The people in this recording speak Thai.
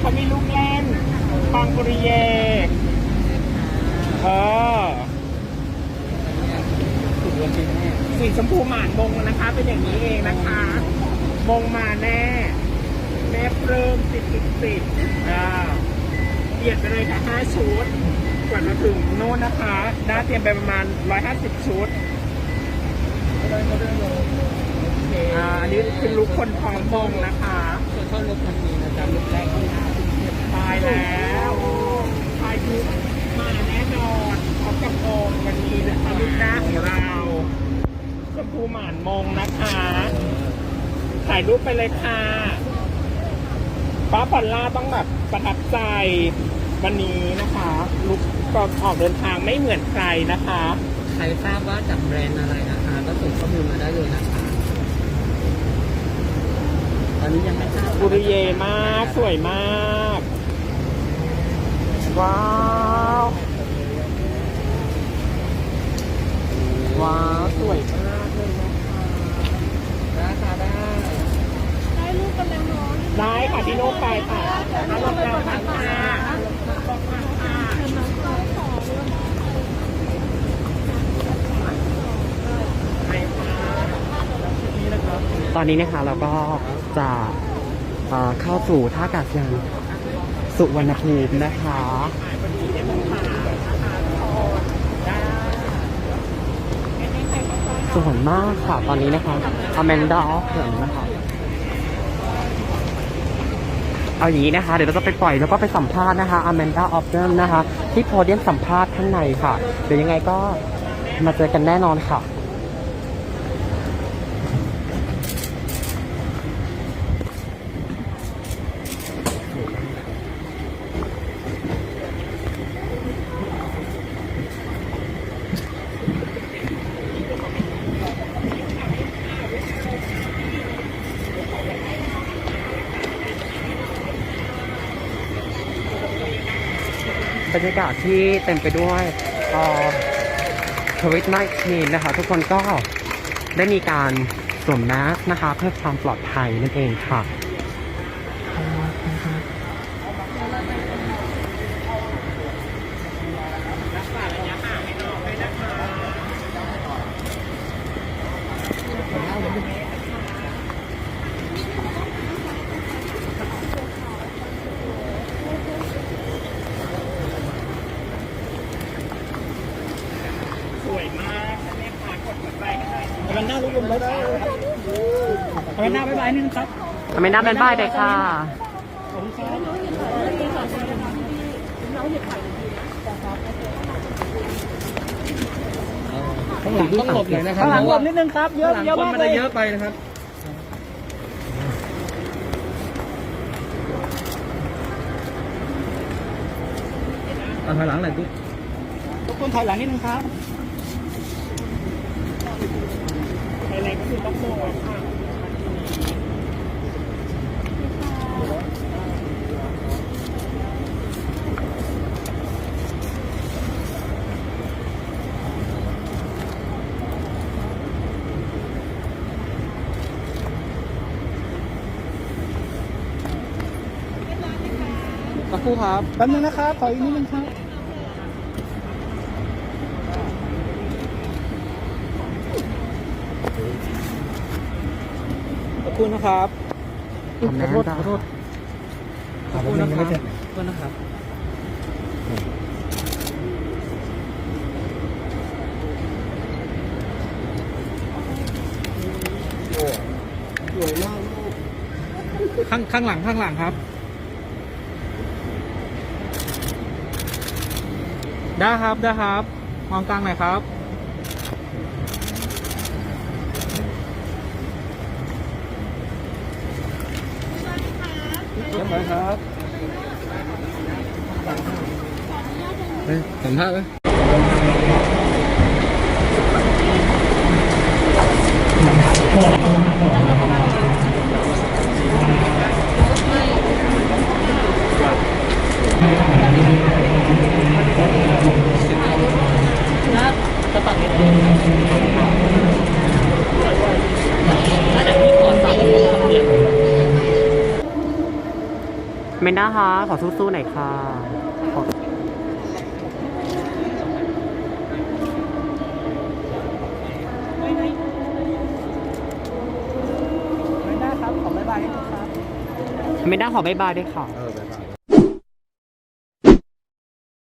เขามีลูกเล่นปังปุริเยเออถูกรวนจริงแน่สีชมพูหมานมงนะคะ เป็นอย่างนี้เองนะคะ มงมาแน่ แม่เพิ่มสิบสิบสิบอ่าเปลี่ยนไปเลยค่ะห้าชุดกว่าจะถึงโน่นนะคะ น่าเตรียมไปประมาณร้อยห้าสิบชุด อ่าอันนี้คือลุกคนพร้อมมงนะคะส่วนเข้าลุกมันมีนะจ๊ะลุกแรกที่หน้าตายแล้วพายุมาแน่นอนพร้อมกับมงวันนี้นะคะลูกหน้าของเราชมพูหมานมงนะคะ ถ่ายรูปไปเลยค่ะป้าพอลล่าต้องแบบประทับใจวันนี้นะคะลุกก่อนออกเดินทางไม่เหมือนใครนะคะ ใครทราบว่าจากแบรนด์อะไรนะคะ ก็ส่งข้อมูลมาได้เลยนะคะ อนนี้ยังไม่ทราบบุริเยมาก สวยมาก ว้าว ว้าว สวยมากเลยนะคะได้ค่ะได้ ได้รูปกันแล้วเนาะได้ค่ะพี่โน้ตไปค่ะถ้าลงแล้วค่ะตอนนี้นะคะเราก็ จะเอ่อเข้าสู่ท่าอากาศยานสุวรรณภูมินะคะสวยมากค่ะ ตอนนี้นะคะอแมนดาออฟเหินนะคะ เอาอย่างนี้นะคะ เดี๋ยวเราจะไปปล่อยแล้วก็ไปสัมภาษณ์นะคะอแมนดาออฟเดนนะคะ ที่โพเดียมสัมภาษณ์ข้างในค่ะ เดี๋ยวยังไงก็มาเจอกันแน่นอนค่ะ บรรยากาศที่เต็มไปด้วยโควิด19นะคะ ทุกคนก็ได้มีการสวมแมสนะคะ เพื่อความปลอดภัยนั่นเองค่ะ สวยมากแม่ค้ากดหัวใจให้หน่ อยอแมนด้าลุกลงไปได้อแมนด้าบ๊ายบายนึงครับอเมนดาเป็นบ้ายเลยค่ะข้างหลังต้องหลบหน่อยนะครับข้างหลังหลบนิดนึงครับ เยอะข้างหลังเยอะคนมากมันเลจะยเยอะไปนะครับเอาถอยหลังหน่อยดิทุกคนถอยหลังนิดนึงครับ อะไรก็คือต้องโดนค่ะ สักครู่ครับแป๊บนึงนะครับถออีกนิดนึงครับ อบคุณนะครับขอโทษขอโทษขอบคุณนะครับขอบคุณนะครับข้างข้างหลังข้างหลังครับ ได้ครับได้ครับ มองกลางหน่อยครับ เรียบร้อยครับเฮ้ยสัมภาษณ์ไหม เมนด้าคะขอสู้ๆหน่อยค่ะขอเมนด้าขอบายบายด้วยค่ะ เออบ๊ายบาย